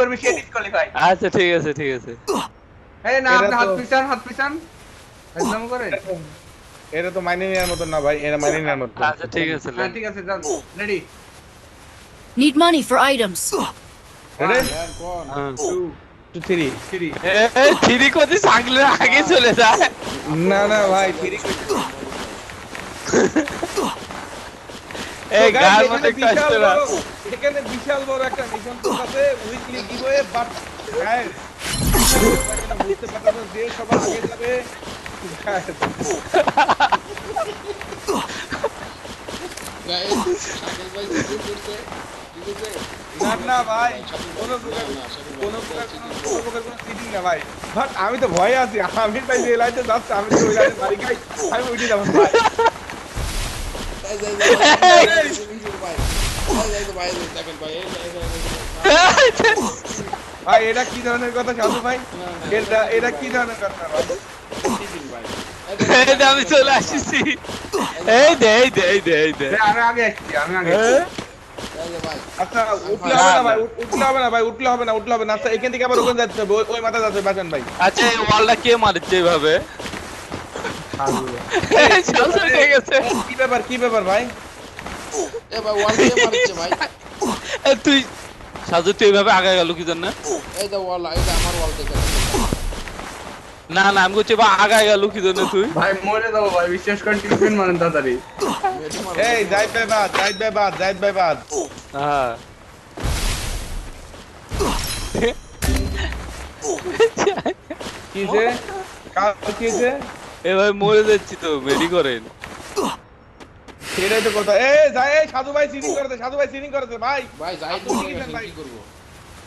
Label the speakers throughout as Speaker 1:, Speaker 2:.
Speaker 1: করবি সে ডিসকোয়ালিফাই
Speaker 2: আচ্ছা ঠিক আছে ঠিক আছে।
Speaker 1: এই না আপনি হাত পিছান হাত পিছান। একদম করে।
Speaker 3: এটা তো মাইনে নেওয়ার মতন না ভাই। এটা মাইনে নেওয়ার মতন।
Speaker 2: আচ্ছা ঠিক আছে
Speaker 1: হ্যাঁ ঠিক আছে যান। Ready
Speaker 4: Need money for items.
Speaker 3: Ready three
Speaker 1: three
Speaker 2: কোথায় আগে চলে যায়
Speaker 3: না না ভাই। থ্রি
Speaker 2: এই গার মধ্যে একটু
Speaker 3: বিশাল
Speaker 2: না
Speaker 3: এখানে বিশাল বড় একটা মিশন তো আছে উইকলি গিভওয়ে বাট গাইস বুঝতে যে সবার আগে যাবে আমি তো ভয়ে আছি আমি ভাই যে লাইনে যাচ্ছে আমি তো ওই লাইনে বাড়ি খাই আমি উঠে যাব ভাই। ভাই এটা কি ধরনের কথা সাধু ভাই? এটা এটা কি ধরনের কথা ভাই?
Speaker 2: আমি চলে আসছি। এই দে এই দে এই দে এই দে।
Speaker 1: আমি আগে আসছি আমি আগে
Speaker 3: আচ্ছা উঠলে হবে না ভাই উঠলে হবে না ভাই উঠলে হবে না উঠলে হবে না। আচ্ছা এখান থেকে আবার ওখানে যাচ্ছে ওই- ওই মাথা যাচ্ছে বাঁচান ভাই।
Speaker 2: আচ্ছা এই ওয়ালটা কে মারছে এইভাবে? এই,
Speaker 3: কি ব্যাপার কি ব্যাপার ভাই?
Speaker 2: এ, তুই সাজু তুই এইভাবে আগে গেল কি জন্য? না না আমি বলছি বা আগায় গেল কি জন্য তুই?
Speaker 1: ভাই মরে যাব ভাই বিশ্বাস করেন টিফিন মানেন তাড়াতাড়ি।
Speaker 3: এই জাহিদ ভাই বাদ জাহিদ ভাই বাদ জাহিদ ভাই বাদ।
Speaker 2: হ্যাঁ।
Speaker 3: কিছে কাল কিছে
Speaker 2: এ ভাই মরে যাচ্ছি তো মেডি করেন।
Speaker 3: সেটাই তো কথা। এই যাই এই সাধু ভাই সিনিং করেছে সাধু ভাই সিনিং করেছে ভাই।
Speaker 5: ভাই যাই তো
Speaker 3: কি ভাই?
Speaker 5: কি করব?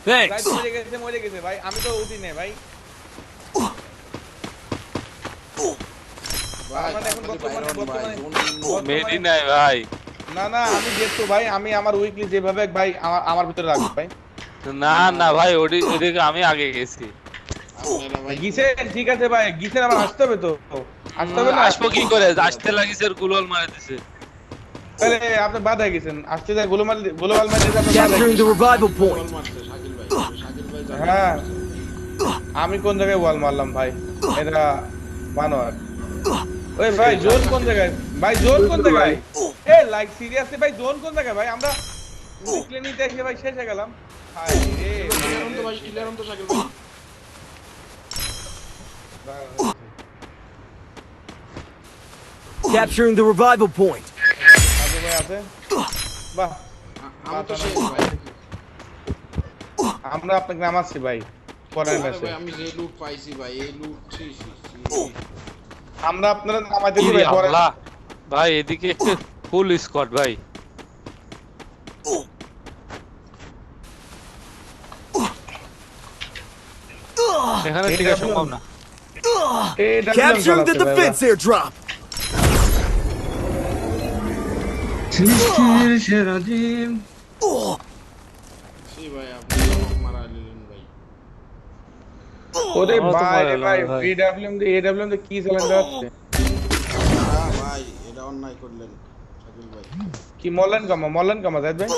Speaker 2: থ্যাঙ্কস
Speaker 3: মরে গেছে মরে গেছে ভাই। আমি তো উঠি নাই ভাই।
Speaker 2: মেডি নাই ভাই।
Speaker 3: না না আমি দেখতো ভাই। আমি আমার উইকলি যেভাবে ভাই আমার ভিতরে রাখব ভাই।
Speaker 2: না না ভাই ওডি ওদিকে আমি আগে গেছি।
Speaker 5: আপনারা
Speaker 3: ঠিক আছে ভাই গিসেন আমার আসতে হবে তো। আসতে হবে না
Speaker 2: আসব কি করে? আসতে লাগিছে আর গুলল দিছে
Speaker 3: তাহলে আপনি বাদ গেছেন। আসতে যায় গোলমাল গোলমাল মাঝে আপনি বাদ হয়ে। হ্যাঁ। আমি কোন জায়গায় ওয়াল মারলাম ভাই? এটা মানোয়ার ওই ভাই জোন কোন জায়গায়? ভাই জোন কোন জায়গায়? এ লাইক সিরিয়াসলি ভাই জোন কোন জায়গায় ভাই? আমরা ক্লিনিক এসে ভাই শেষ হয়ে গেলাম। হায় রে
Speaker 5: ক্লিয়ার তো ভাই ক্লিয়ার তো শাকিল ভাই।
Speaker 6: Capturing the revival point.
Speaker 3: আমরা আপনাকে নামাচ্ছি ভাই পরের ম্যাচে
Speaker 5: আমি যে লুট পাইছি ভাই এই লুট
Speaker 3: আমরা আপনারা নামাইতে
Speaker 2: ইরে
Speaker 3: পরে
Speaker 2: ভাই এদিকে ফুল স্কোয়াড ভাই এখানে টিকা সম্ভব না
Speaker 3: এটা
Speaker 6: Capturing the defense airdrop.
Speaker 1: সৃষ্টির সেরা জীব
Speaker 5: ছি ভাই আপনি আমাকে মারা দিলেন ভাই
Speaker 3: ওরে
Speaker 2: আমারও তো
Speaker 3: ভাই
Speaker 2: ভয়
Speaker 3: রে ভাই
Speaker 2: লাগে ভাই।
Speaker 3: বিডব্লিউএম দি এডব্লিউএম দি কি চালান যাচ্ছে
Speaker 5: হ্যাঁ ভাই এটা অন্যায় করলেন শাকিল ভাই
Speaker 3: কি মল্লেন কামা মল্লেন কামা যাইদ ভাই